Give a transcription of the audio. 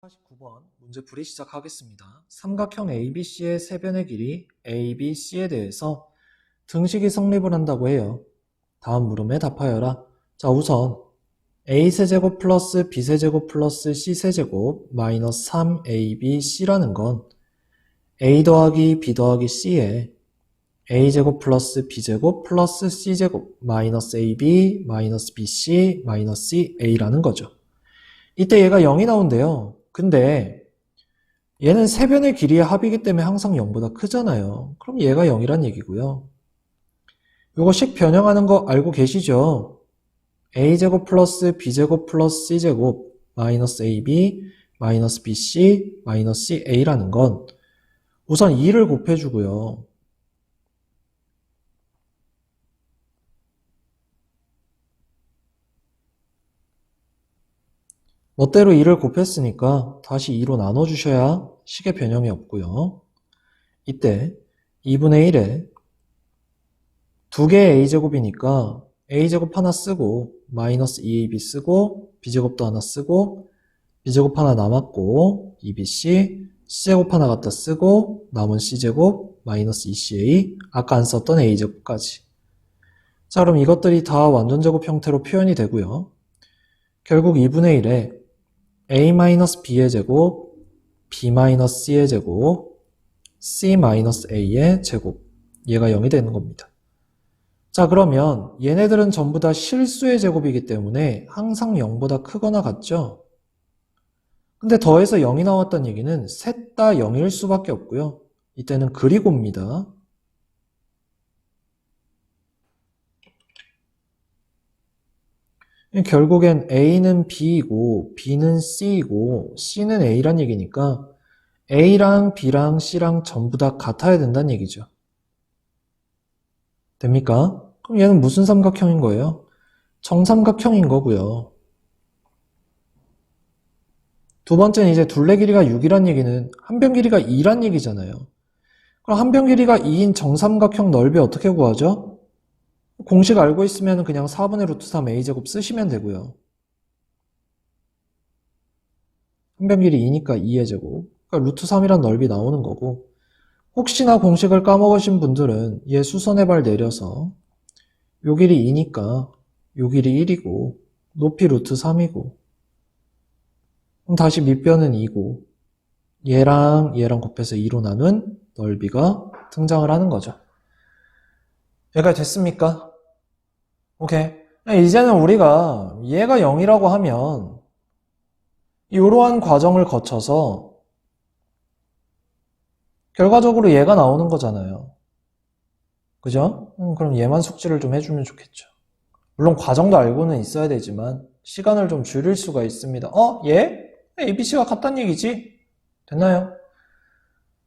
49번 문제 풀이 시작하겠습니다. 삼각형 ABC의 세변의 길이 ABC에 대해서 등식이 성립을 한다고 해요. 다음 물음에 답하여라. 자, 우선 A세제곱 플러스 B세제곱 플러스 C세제곱 마이너스 3ABC라는 건 A 더하기 B 더하기 C에 A제곱 플러스 B제곱 플러스 C제곱 마이너스 AB 마이너스 BC 마이너스 A라는 거죠. 이때 얘가 0이 나온대요. 근데 얘는 세변의 길이의 합이기 때문에 항상 0보다 크잖아요. 그럼 얘가 0이란 얘기고요. 요거 식 변형하는 거 알고 계시죠? a제곱 플러스 b제곱 플러스 c제곱 마이너스 ab 마이너스 bc 마이너스 a라는 건 우선 2를 곱해주고요. 멋대로 2를 곱했으니까 다시 2로 나눠주셔야 식의 변형이 없고요. 이때 2분의 1에 두 개의 a제곱이니까 a제곱 하나 쓰고 마이너스 2ab 쓰고 b제곱도 하나 쓰고 b제곱 하나 남았고 2bc c제곱 하나 갖다 쓰고 남은 c제곱 마이너스 2ca 아까 안 썼던 a제곱까지 자 그럼 이것들이 다 완전제곱 형태로 표현이 되고요. 결국 2분의 1에 a-b의 제곱, b-c의 제곱, c-a의 제곱. 얘가 0이 되는 겁니다. 자, 그러면 얘네들은 전부 다 실수의 제곱이기 때문에 항상 0보다 크거나 같죠? 근데 더해서 0이 나왔다는 얘기는 셋 다 0일 수밖에 없고요. 이때는 그리고입니다. 결국엔 A는 B이고 B는 C이고 C는 A란 얘기니까 A랑 B랑 C랑 전부 다 같아야 된다는 얘기죠. 됩니까? 그럼 얘는 무슨 삼각형인 거예요? 정삼각형인 거고요. 두 번째는 이제 둘레 길이가 6이란 얘기는 한 변 길이가 2란 얘기잖아요. 그럼 한 변 길이가 2인 정삼각형 넓이 어떻게 구하죠? 공식 알고 있으면 그냥 4분의 루트 3 a제곱 쓰시면 되고요. 한변 길이 2니까 2의 제곱. 그러니까 루트 3이란 넓이 나오는 거고 혹시나 공식을 까먹으신 분들은 얘 수선의 발 내려서 요 길이 2니까 요 길이 1이고 높이 루트 3이고 그럼 다시 밑변은 2고 얘랑 얘랑 곱해서 2로 나눈 넓이가 등장을 하는 거죠. 얘가 됐습니까? 오케이. 이제는 우리가 얘가 0이라고 하면 이러한 과정을 거쳐서 결과적으로 얘가 나오는 거잖아요. 그죠? 음, 그럼 얘만 숙지를 좀 해주면 좋겠죠. 물론 과정도 알고는 있어야 되지만 시간을 좀 줄일 수가 있습니다. 어? 얘? ABC가 같다는 얘기지? 됐나요?